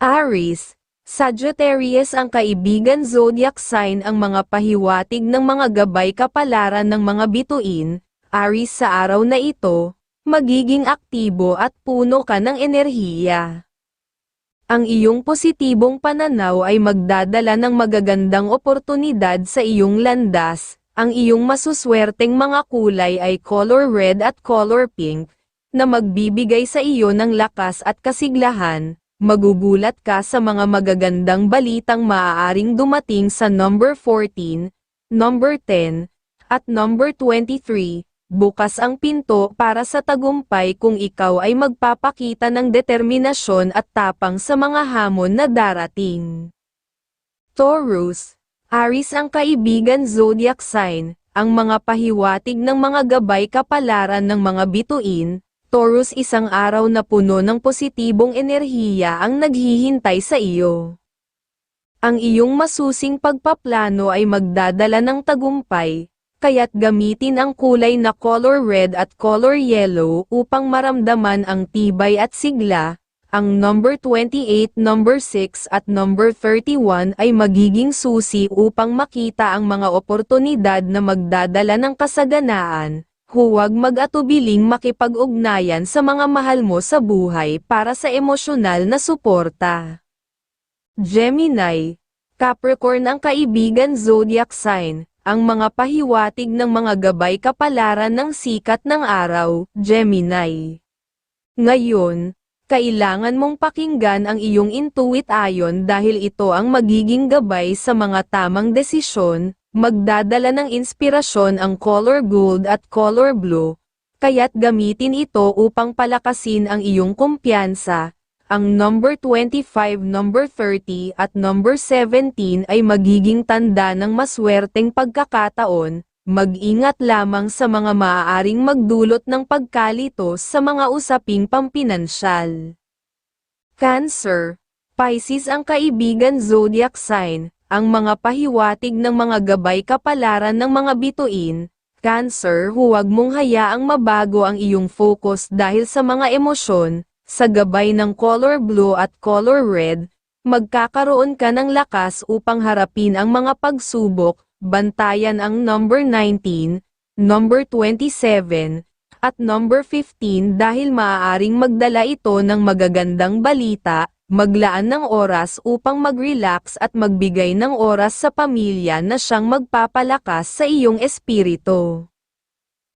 Aries, Sagittarius ang kaibigan zodiac sign ang mga pahiwatig ng mga gabay kapalaran ng mga bituin, Aries sa araw na ito, magiging aktibo at puno ka ng enerhiya. Ang iyong positibong pananaw ay magdadala ng magagandang oportunidad sa iyong landas, ang iyong masuswerteng mga kulay ay color red at color pink, na magbibigay sa iyo ng lakas at kasiglahan, magugulat ka sa mga magagandang balitang maaaring dumating sa number 14, number 10, at number 23, bukas ang pinto para sa tagumpay kung ikaw ay magpapakita ng determinasyon at tapang sa mga hamon na darating. Taurus, Aries ang kaibigan zodiac sign, ang mga pahiwatig ng mga gabay kapalaran ng mga bituin, Taurus isang araw na puno ng positibong enerhiya ang naghihintay sa iyo. Ang iyong masusing pagpaplano ay magdadala ng tagumpay, kaya't gamitin ang kulay na color red at color yellow upang maramdaman ang tibay at sigla. Ang number 28, number 6 at number 31 ay magiging susi upang makita ang mga oportunidad na magdadala ng kasaganaan. Huwag mag-atubiling makipag-ugnayan sa mga mahal mo sa buhay para sa emosyonal na suporta. Gemini, Capricorn ang kaibigan zodiac sign, ang mga pahiwatig ng mga gabay kapalaran ng sikat ng araw, Gemini. Ngayon, kailangan mong pakinggan ang iyong intuit ayon dahil ito ang magiging gabay sa mga tamang desisyon, magdadala ng inspirasyon ang color gold at color blue, kaya't gamitin ito upang palakasin ang iyong kumpiyansa, ang number 25, number 30 at number 17 ay magiging tanda ng maswerteng pagkakataon, mag-ingat lamang sa mga maaaring magdulot ng pagkalito sa mga usaping pampinansyal. Cancer, Pisces ang kaibigan zodiac sign, ang mga pahiwatig ng mga gabay kapalaran ng mga bituin, Cancer huwag mong hayaang mabago ang iyong focus dahil sa mga emosyon, sa gabay ng color blue at color red, magkakaroon ka ng lakas upang harapin ang mga pagsubok, bantayan ang number 19, number 27, at number 15 dahil maaaring magdala ito ng magagandang balita, maglaan ng oras upang mag-relax at magbigay ng oras sa pamilya na siyang magpapalakas sa iyong espiritu.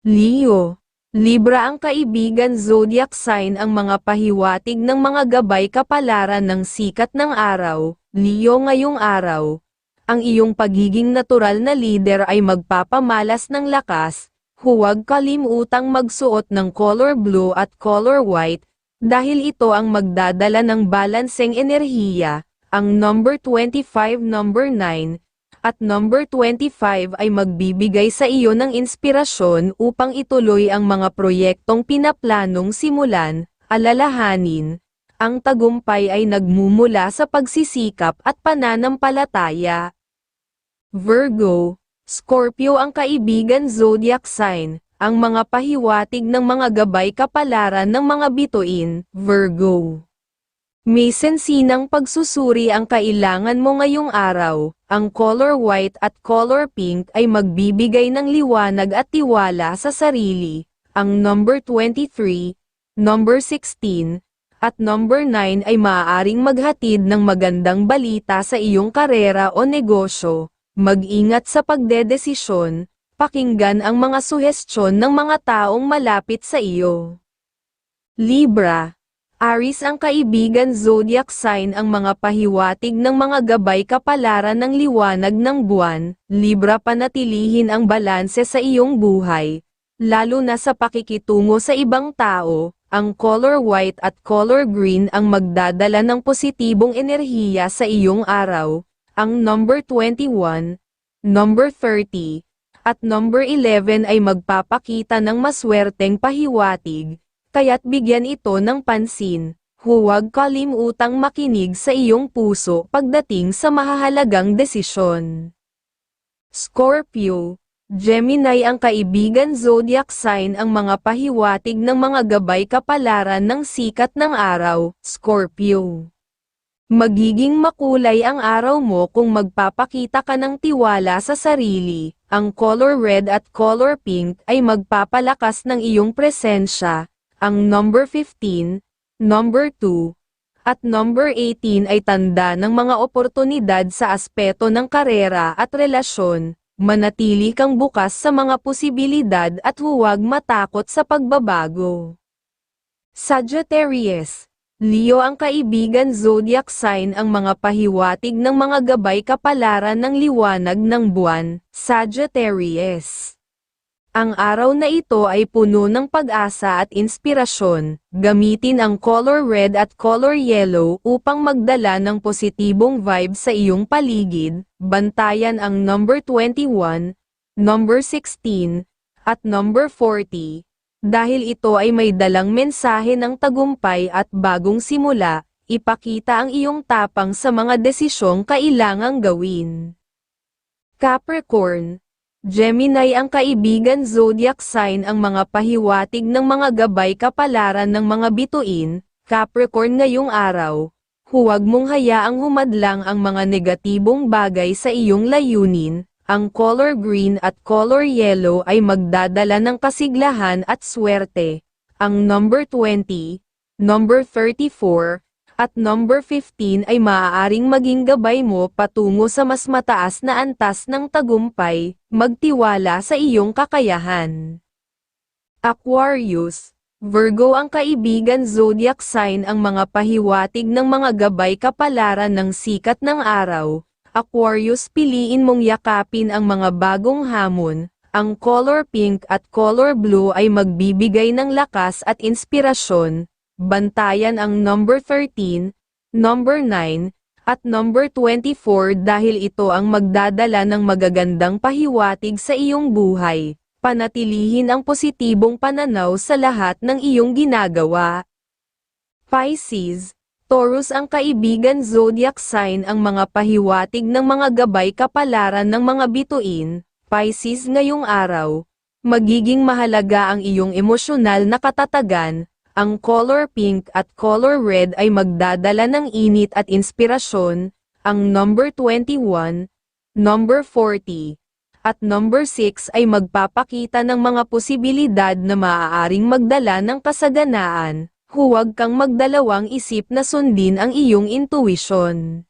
Leo Libra ang kaibigan zodiac sign ang mga pahiwatig ng mga gabay kapalaran ng sikat ng araw, Leo ngayong araw. Ang iyong pagiging natural na leader ay magpapamalas ng lakas, huwag kalimutang magsuot ng color blue at color white, dahil ito ang magdadala ng balanseng enerhiya, ang number 25 number 9, at number 25 ay magbibigay sa iyo ng inspirasyon upang ituloy ang mga proyektong pinaplanong simulan, alalahanin. Ang tagumpay ay nagmumula sa pagsisikap at pananampalataya. Virgo, Scorpio ang kaibigan zodiac sign, ang mga pahiwatig ng mga gabay kapalaran ng mga bituin, Virgo. May sensinang pagsusuri ang kailangan mo ngayong araw, ang color white at color pink ay magbibigay ng liwanag at tiwala sa sarili, ang number 23, number 16, at number 9 ay maaaring maghatid ng magandang balita sa iyong karera o negosyo, mag-ingat sa pagdedesisyon, pakinggan ang mga suhestyon ng mga taong malapit sa iyo. Libra Aris ang kaibigan zodiac sign ang mga pahiwatig ng mga gabay kapalaran ng liwanag ng buwan, Libra panatilihin ang balanse sa iyong buhay, lalo na sa pakikitungo sa ibang tao, ang color white at color green ang magdadala ng positibong enerhiya sa iyong araw, ang number 21, number 30, at number 11 ay magpapakita ng maswerteng pahiwatig, kaya't bigyan ito ng pansin. Huwag kalimutang makinig sa iyong puso pagdating sa mahahalagang desisyon. Scorpio, Gemini ang kaibigan zodiac sign ang mga pahiwatig ng mga gabay kapalaran ng sikat ng araw, Scorpio. Magiging makulay ang araw mo kung magpapakita ka ng tiwala sa sarili. Ang color red at color pink ay magpapalakas ng iyong presensya. Ang number 15, number 2, at number 18 ay tanda ng mga oportunidad sa aspeto ng karera at relasyon. Manatili kang bukas sa mga posibilidad at huwag matakot sa pagbabago. Sagittarius Leo ang kaibigan zodiac sign ang mga pahiwatig ng mga gabay kapalaran ng liwanag ng buwan, Sagittarius. Ang araw na ito ay puno ng pag-asa at inspirasyon. Gamitin ang color red at color yellow upang magdala ng positibong vibe sa iyong paligid. Bantayan ang number 21, number 16, at number 40. Dahil ito ay may dalang mensahe ng tagumpay at bagong simula, ipakita ang iyong tapang sa mga desisyong kailangang gawin. Capricorn Gemini ang kaibigan zodiac sign ang mga pahiwatig ng mga gabay kapalaran ng mga bituin, Capricorn ngayong araw. Huwag mong hayaang humadlang ang mga negatibong bagay sa iyong layunin, ang color green at color yellow ay magdadala ng kasiglahan at swerte. Ang number 20, number 34, at number 15 ay maaaring maging gabay mo patungo sa mas mataas na antas ng tagumpay, magtiwala sa iyong kakayahan. Aquarius, Virgo ang kaibigan zodiac sign ang mga pahiwatig ng mga gabay kapalaran ng sikat ng araw, Aquarius piliin mong yakapin ang mga bagong hamon, ang color pink at color blue ay magbibigay ng lakas at inspirasyon, bantayan ang number 13, number 9, at number 24 dahil ito ang magdadala ng magagandang pahiwatig sa iyong buhay. Panatilihin ang positibong pananaw sa lahat ng iyong ginagawa. Pisces, Taurus ang kaibigan zodiac sign ang mga pahiwatig ng mga gabay kapalaran ng mga bituin, Pisces ngayong araw. Magiging mahalaga ang iyong emosyonal na katatagan, ang color pink at color red ay magdadala ng init at inspirasyon, ang number 21, number 40, at number 6 ay magpapakita ng mga posibilidad na maaaring magdala ng kasaganaan huwag kang magdalawang isip na sundin ang iyong intuition.